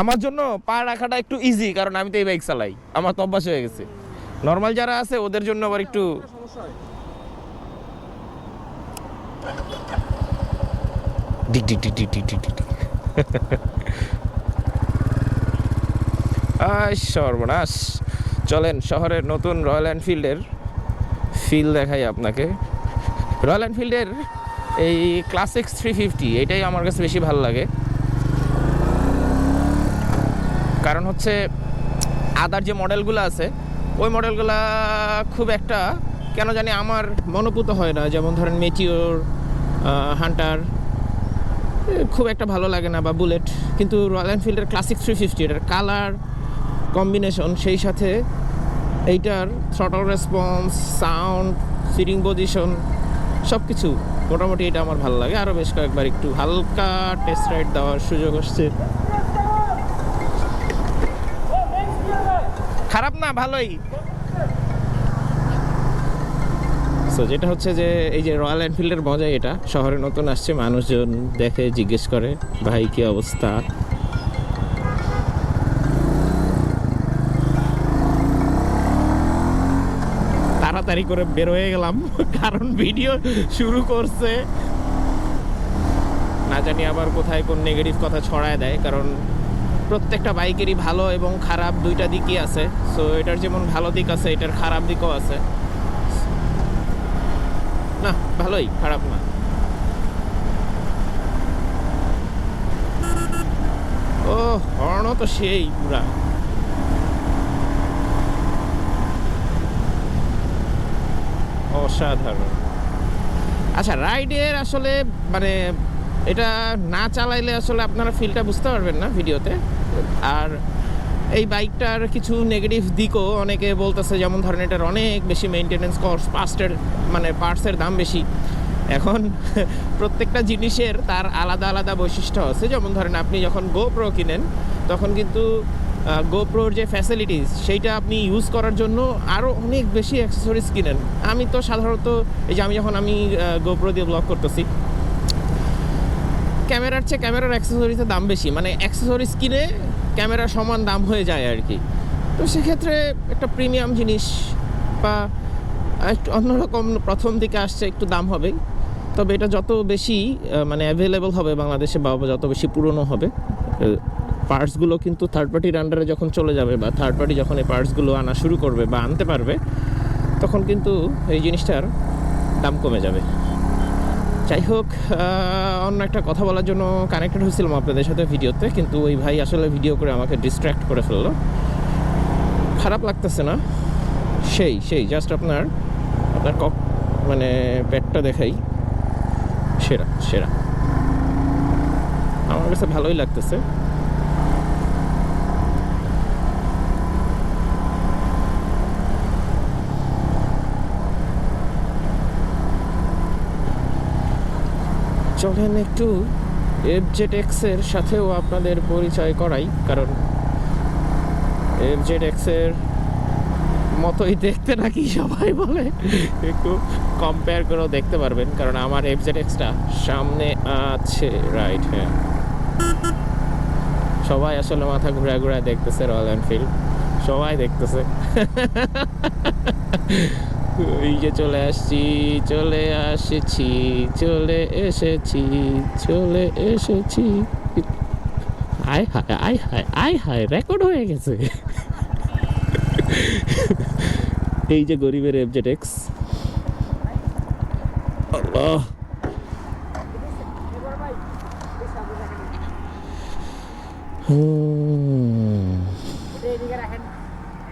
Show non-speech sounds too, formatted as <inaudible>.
আমার জন্য পা রাখাটা একটু ইজি কারণ আমি তো এই বাইক চালাই। আমার তো অভ্যাস হয়ে গেছে। নর্মাল যারা আছে, ওদের জন্য আবার একটু সর্বনাশ। চলেন শহরের নতুন রয়্যাল এনফিল্ডের ফিল দেখাই আপনাকে। রয়্যাল এনফিল্ডের এই ক্লাসিক্স থ্রি ফিফটি এটাই আমার কাছে বেশি ভালো লাগে। কারণ হচ্ছে আদার যে মডেলগুলো আছে, ওই মডেলগুলো খুব একটা কেন জানি আমার মনোপুত হয় না। যেমন ধরেন মেটিওর হান্টার খুব একটা ভালো লাগে না বা বুলেট কিন্তু রয়্যাল এনফিল্ডের ক্লাসিক থ্রি ফিফটি এটার কালার কম্বিনেশন সেই সাথে এইটার throttle response sound sitting position সব কিছু মোটামুটি এটা আমার ভালো লাগে। আরও বেশ কয়েকবার একটু হালকা টেস্ট রাইড দেওয়ার সুযোগ আসছে। খারাপ না, ভালোই। সো যেটা হচ্ছে যে, এই যে রয়্যাল এনফিল্ডের মজা এটা। শহরে নতুন আসছে, মানুষজন দেখে, জিজ্ঞেস করে, ভাই, কি অবস্থা? তাড়াতাড়ি করে বের হয়ে গেলাম, <laughs> কারণ ভিডিও শুরু করছে। না জানি আবার কোথায় কোন নেগেটিভ কথা ছড়ায় দেয়, কারণ প্রত্যেকটা বাইকেরই ভালো এবং খারাপ দুইটা দিকই আছে। সো এটার যেমন ভালো দিক আছে, এটার খারাপ দিকও আছে। না, ভালোই, খারাপ না। ও, হর্নও তো সেই পুরা। অসাধারণ। আচ্ছা রাইডের আসলে মানে এটা না চালাইলে আসলে আপনারা ফিলটা বুঝতে পারবেন না ভিডিওতে। আর এই বাইকটার কিছু নেগেটিভ দিকও অনেকে বলতেছে, যেমন ধরেন এটার অনেক বেশি মেনটেনেন্স কস্ট পার্টসের মানে পার্টসের দাম বেশি। এখন <laughs> প্রত্যেকটা জিনিসের তার আলাদা আলাদা বৈশিষ্ট্য আছে। যেমন ধরেন আপনি যখন গোপ্রো কিনেন, তখন কিন্তু গোপ্রোর যে ফ্যাসিলিটিস সেইটা আপনি ইউজ করার জন্য আরও অনেক বেশি অ্যাক্সেসরিজ কিনেন। আমি তো সাধারণত, এই যে আমি যখন আমি গোপ্রো দিয়ে ব্লগ করতেছি, ক্যামেরার চেয়ে ক্যামেরার অ্যাক্সেসরিজের দাম বেশি। মানে অ্যাক্সেসরিজ কিনে ক্যামেরার সমান দাম হয়ে যায় আর কি। তো সেক্ষেত্রে একটা প্রিমিয়াম জিনিস বা একটু অন্যরকম প্রথম দিকে আসছে, একটু দাম হবে। তবে এটা যত বেশি মানে অ্যাভেলেবল হবে বাংলাদেশে বা যত বেশি পুরনো হবে পার্টসগুলো কিন্তু থার্ড পার্টির আন্ডারে যখন চলে যাবে বা থার্ড পার্টি যখন এই পার্টসগুলো আনা শুরু করবে বা আনতে পারবে, তখন কিন্তু এই জিনিসটার দাম কমে যাবে। যাই হোক অন্য একটা কথা বলার জন্য কানেক্টেড হয়েছিলাম আপনাদের সাথে ভিডিওতে, কিন্তু ওই ভাই আসলে ভিডিও করে আমাকে ডিস্ট্র্যাক্ট করে ফেলল। খারাপ লাগতেছে না? সেই সেই জাস্ট আপনার আপনার কক মানে ব্যাটটা দেখাই। সেরা সেরা। আমার কাছে ভালোই লাগতেছে। চলেন একটু এফজেড এক্সের সাথেও আপনাদের পরিচয় করাই, কারণ এফজেড এক্সের মতোই দেখতে নাকি সবাই বলে। একটু কম্পেয়ার করেও দেখতে পারবেন, কারণ আমার এফজেড এক্সটা সামনে আছে রাইট হ্যাঁ। সবাই আসলে মাথা ঘুরা ঘুরা দেখতেছে রয়্যাল এনফিল্ড সবাই দেখতেছে। এই যে চলে আসছি, চলে আসেছি, চলে এসেছি চলে এসেছি। আয় হায় আয় হায় আয় হায় রেকর্ড হয়ে গেছে। এই যে গরিবের এফজেড এক্স আল্লাহ। হুম।